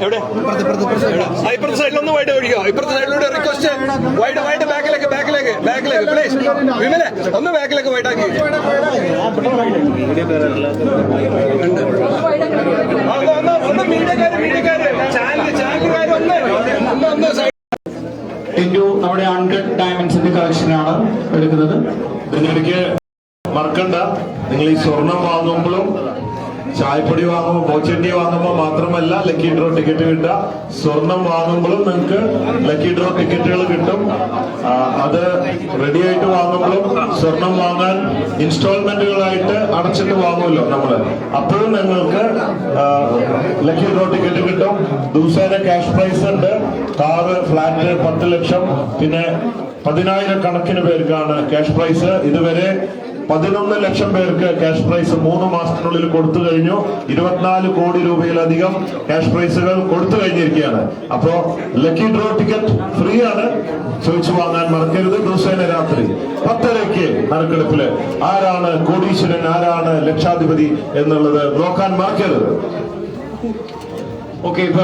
എവിടെ ഇപ്പുറത്തെ ഇപ്പുറത്തെ സൈഡിലൂടെ റിക്വസ്റ്റ് വൈഡ് വൈഡ് പ്ലീസ് ഒന്ന് ബാക്കിലേക്ക് വൈഡാക്കി ഒന്ന് ചാനൽ സൈഡ് നമ്മുടെ അൺകട്ട് ഡയമണ്ട്സിന്റെ കളക്ഷനാണ് എടുക്കുന്നത്. ഇതിനിടയ്ക്ക് മറക്കണ്ട. നിങ്ങൾ ഈ സ്വർണം വാങ്ങുമ്പോഴും ചായപ്പൊടി വാങ്ങുമ്പോൾ പോച്ചണ്ടി വാങ്ങുമ്പോൾ മാത്രമല്ല ലക്കി ഡ്രോ ടിക്കറ്റ് കിട്ടുക. സ്വർണം വാങ്ങുമ്പോഴും നിങ്ങൾക്ക് ലക്കി ഡ്രോ ടിക്കറ്റുകൾ കിട്ടും. അത് റെഡി ആയിട്ട് വാങ്ങുമ്പോഴും സ്വർണം വാങ്ങാൻ ഇൻസ്റ്റാൾമെന്റുകളായിട്ട് അടച്ചിട്ട് വാങ്ങുമല്ലോ നമ്മൾ. അപ്പോഴും നിങ്ങൾക്ക് ലക്കി ഡ്രോ ടിക്കറ്റ് കിട്ടും. ദിവസേന ക്യാഷ് പ്രൈസ് ഉണ്ട്. കാറ് ഫ്ലാറ്റ് പത്ത് ലക്ഷം പിന്നെ പതിനായിരം കണക്കിന് പേർക്കാണ് ക്യാഷ് പ്രൈസ്. ഇതുവരെ പതിനൊന്ന് ലക്ഷം പേർക്ക് ക്യാഷ് പ്രൈസ് മൂന്ന് മാസത്തിനുള്ളിൽ കൊടുത്തു കഴിഞ്ഞു. ഇരുപത്തിനാല് കോടി രൂപയിലധികം ക്യാഷ് പ്രൈസുകൾ കൊടുത്തു കഴിഞ്ഞിരിക്കുകയാണ്. അപ്പോ ലക്കി ഡ്രോ ടിക്കറ്റ് ഫ്രീ ആണ്. ചോദിച്ചു വാങ്ങാൻ മറക്കരുത്. ദിവസേന രാത്രി പത്തരയ്ക്ക് നറുക്കെടുപ്പിൽ ആരാണ് കോടീശ്വരൻ ആരാണ് ലക്ഷാധിപതി എന്നുള്ളത് നോക്കാൻ മറക്കരുത്. ഓക്കെ ഇപ്പൊ